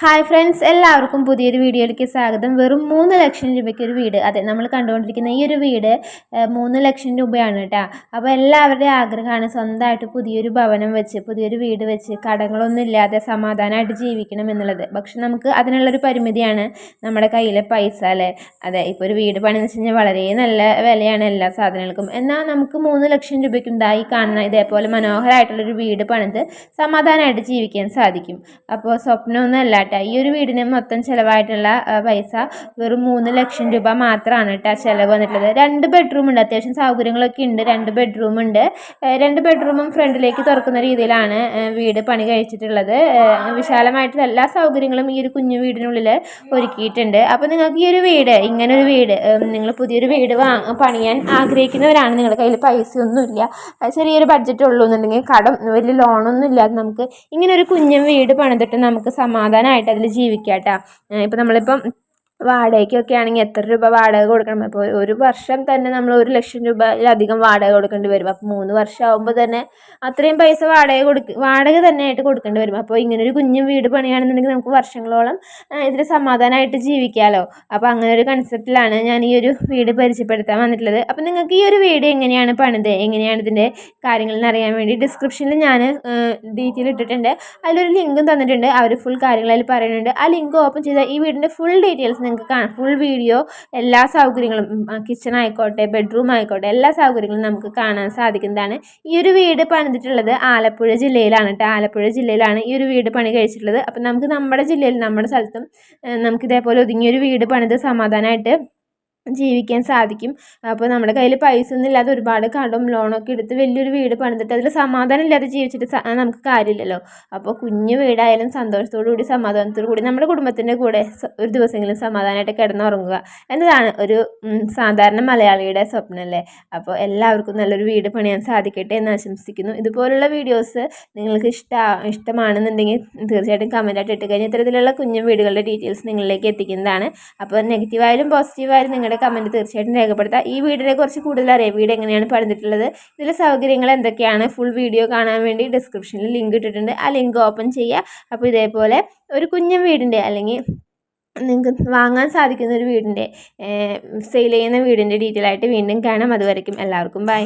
Hi friends എല്ലാവർക്കും പുതിയൊരു വീഡിയോയിലേക്ക് സ്വാഗതം. വെറും മൂന്ന് ലക്ഷം രൂപയ്ക്ക് ഒരു വീട്. അതെ നമ്മൾ കണ്ടുകൊണ്ടിരിക്കുന്ന ഈ ഒരു വീട് മൂന്ന് ലക്ഷം രൂപയാണ് കേട്ടോ അപ്പോൾ എല്ലാവരുടെയും ആഗ്രഹമാണ് സ്വന്തമായിട്ട് പുതിയൊരു ഭവനം വെച്ച് പുതിയൊരു വീട് വെച്ച് കടങ്ങളൊന്നും ഇല്ലാതെ സമാധാനമായിട്ട് ജീവിക്കണം എന്നുള്ളത്. പക്ഷെ നമുക്ക് അതിനുള്ളൊരു പരിമിതിയാണ് നമ്മുടെ കയ്യിലെ പൈസ അല്ലേ? അതെ ഇപ്പോൾ ഒരു വീട് പണിയെന്ന് വെച്ച് കഴിഞ്ഞാൽ വളരെ നല്ല വിലയാണ് എല്ലാ സാധനങ്ങൾക്കും. എന്നാൽ നമുക്ക് മൂന്ന് ലക്ഷം രൂപയ്ക്ക് ഉണ്ടായി കാണുന്ന ഇതേപോലെ മനോഹരമായിട്ടുള്ളൊരു വീട് പണിത് സമാധാനമായിട്ട് ജീവിക്കാൻ സാധിക്കും. അപ്പോൾ സ്വപ്നമൊന്നുമല്ല കേട്ടോ. ഈ ഒരു വീടിന് മൊത്തം ചിലവായിട്ടുള്ള പൈസ വെറും മൂന്ന് ലക്ഷം രൂപ മാത്രമാണ് കേട്ടോ ചിലവ് വന്നിട്ടുള്ളത്. രണ്ട് ബെഡ്റൂം ഉണ്ട്. അത്യാവശ്യം സൗകര്യങ്ങളൊക്കെ ഉണ്ട്. രണ്ട് ബെഡ്റൂം ഉണ്ട്. രണ്ട് ബെഡ്റൂമും ഫ്രണ്ടിലേക്ക് തുറക്കുന്ന രീതിയിലാണ് വീട് പണി കഴിച്ചിട്ടുള്ളത്. വിശാലമായിട്ടുള്ള എല്ലാ സൗകര്യങ്ങളും ഈ ഒരു കുഞ്ഞു വീടിനുള്ളിൽ ഒരുക്കിയിട്ടുണ്ട്. അപ്പോൾ നിങ്ങൾക്ക് ഈ ഒരു വീട് ഇങ്ങനൊരു വീട് നിങ്ങൾ പുതിയൊരു വീട് വാ പണിയാൻ ആഗ്രഹിക്കുന്നവരാണ്. നിങ്ങളുടെ കയ്യിൽ പൈസ ഒന്നുമില്ല ചെറിയൊരു ബഡ്ജറ്റ് ഉള്ളൂ എന്നുണ്ടെങ്കിൽ കടം വലിയ ലോണൊന്നും ഇല്ലാതെ നമുക്ക് ഇങ്ങനെ ഒരു കുഞ്ഞു വീട് പണിതിട്ട് നമുക്ക് സമാധാനമായിട്ട് ആയിട്ട് അതിൽ ജീവിക്കാം കേട്ടോ ഇപ്പം നമ്മളിപ്പം വാടകയ്ക്കൊക്കെ ആണെങ്കിൽ എത്ര രൂപ വാടക കൊടുക്കണം? അപ്പോൾ ഒരു വർഷം തന്നെ നമ്മൾ ഒരു ലക്ഷം രൂപയിലധികം വാടക കൊടുക്കേണ്ടി വരും. അപ്പോൾ മൂന്ന് വർഷം ആകുമ്പോൾ തന്നെ അത്രയും പൈസ വാടക കൊടുക്ക വാടക തന്നെ ആയിട്ട് കൊടുക്കേണ്ടി വരും. അപ്പോൾ ഇങ്ങനെ ഒരു കുഞ്ഞും വീട് പണിയാണെന്നുണ്ടെങ്കിൽ നമുക്ക് വർഷങ്ങളോളം ഇതിൽ സമാധാനമായിട്ട് ജീവിക്കാമല്ലോ അപ്പോൾ അങ്ങനെ ഒരു കൺസെപ്റ്റിലാണ് ഞാൻ ഈ ഒരു വീട് പരിചയപ്പെടുത്താൻ വന്നിട്ടുള്ളത്. അപ്പോൾ നിങ്ങൾക്ക് ഈ ഒരു വീട് എങ്ങനെയാണ് പണിത്? എങ്ങനെയാണ് ഇതിന്റെ കാര്യങ്ങളെന്ന് അറിയാൻ വേണ്ടി ഡിസ്ക്രിപ്ഷനിൽ ഞാൻ ഡീറ്റെയിൽ ഇട്ടിട്ടുണ്ട്. അതിലൊരു ലിങ്കും തന്നിട്ടുണ്ട്. അവർ ഫുൾ കാര്യങ്ങളിൽ പറയുന്നുണ്ട്. ആ ലിങ്ക് ഓപ്പൺ ചെയ്താൽ ഈ വീടിന്റെ ഫുൾ ഡീറ്റെയിൽസ് നിങ്ങൾക്ക് ഫുൾ വീഡിയോ എല്ലാ സൗകര്യങ്ങളും കിച്ചൺ ആയിക്കോട്ടെ ബെഡ്റൂം ആയിക്കോട്ടെ എല്ലാ സൗകര്യങ്ങളും നമുക്ക് കാണാൻ സാധിക്കുന്നതാണ്. ഈ ഒരു വീട് പണിതിട്ടുള്ളത് ആലപ്പുഴ ജില്ലയിലാണ് കേട്ടോ ആലപ്പുഴ ജില്ലയിലാണ് ഈ ഒരു വീട് പണി കഴിച്ചിട്ടുള്ളത്. അപ്പം നമുക്ക് നമ്മുടെ ജില്ലയിൽ നമ്മുടെ സ്ഥലത്തും നമുക്ക് ഇതേപോലെ ഒതുങ്ങിയൊരു വീട് പണിത് സമാധാനമായിട്ട് ജീവിക്കാൻ സാധിക്കും. അപ്പോൾ നമ്മുടെ കയ്യിൽ പൈസ ഒന്നും ഇല്ലാതെ ഒരുപാട് കടം ലോണൊക്കെ എടുത്ത് വലിയൊരു വീട് പണിതിട്ട് അതിൽ സമാധാനം ഇല്ലാതെ ജീവിച്ചിട്ട് നമുക്ക് കാര്യമില്ലല്ലോ. അപ്പോൾ കുഞ്ഞു വീടായാലും സന്തോഷത്തോടു കൂടി സമാധാനത്തോടു കൂടി നമ്മുടെ കുടുംബത്തിന്റെ കൂടെ ഒരു ദിവസമെങ്കിലും സമാധാനമായിട്ട് കിടന്നുറങ്ങുക എന്നതാണ് ഒരു സാധാരണ മലയാളിയുടെ സ്വപ്നം അല്ലേ അപ്പോൾ എല്ലാവർക്കും നല്ലൊരു വീട് പണിയാൻ സാധിക്കട്ടെ എന്ന് ആശംസിക്കുന്നു. ഇതുപോലുള്ള വീഡിയോസ് നിങ്ങൾക്ക് ഇഷ്ട ഇഷ്ടമാണെന്നുണ്ടെങ്കിൽ തീർച്ചയായിട്ടും കമന്റായിട്ട് ഇട്ട് കഴിഞ്ഞാൽ ഇത്തരത്തിലുള്ള കുഞ്ഞു വീടുകളുടെ ഡീറ്റെയിൽസ് നിങ്ങളിലേക്ക് എത്തിക്കുന്നതാണ്. അപ്പോൾ നെഗറ്റീവായാലും പോസിറ്റീവായാലും നിങ്ങളുടെ കമന്റ് തീർച്ചയായിട്ടും രേഖപ്പെടുത്തുക ഈ വീടിനെ കുറിച്ച് കൂടുതൽ അറിയാം വീട് എങ്ങനെയാണ് പണിതിട്ടുള്ളത് ഇതിലെ സൗകര്യങ്ങൾ എന്തൊക്കെയാണ് ഫുൾ വീഡിയോ കാണാൻ വേണ്ടി ഡിസ്ക്രിപ്ഷനിൽ ലിങ്ക് ഇട്ടിട്ടുണ്ട്. ആ ലിങ്ക് ഓപ്പൺ ചെയ്യുക. അപ്പോൾ ഇതേപോലെ ഒരു കുഞ്ഞൻ വീടിന്റെ അല്ലെങ്കിൽ നിങ്ങൾക്ക് വാങ്ങാൻ സാധിക്കുന്ന ഒരു വീടിന്റെ സെയിൽ ചെയ്യുന്ന വീടിന്റെ ഡീറ്റെയിൽ ആയിട്ട് വീണ്ടും കാണാം. അതുവരയ്ക്കും എല്ലാവർക്കും ബൈ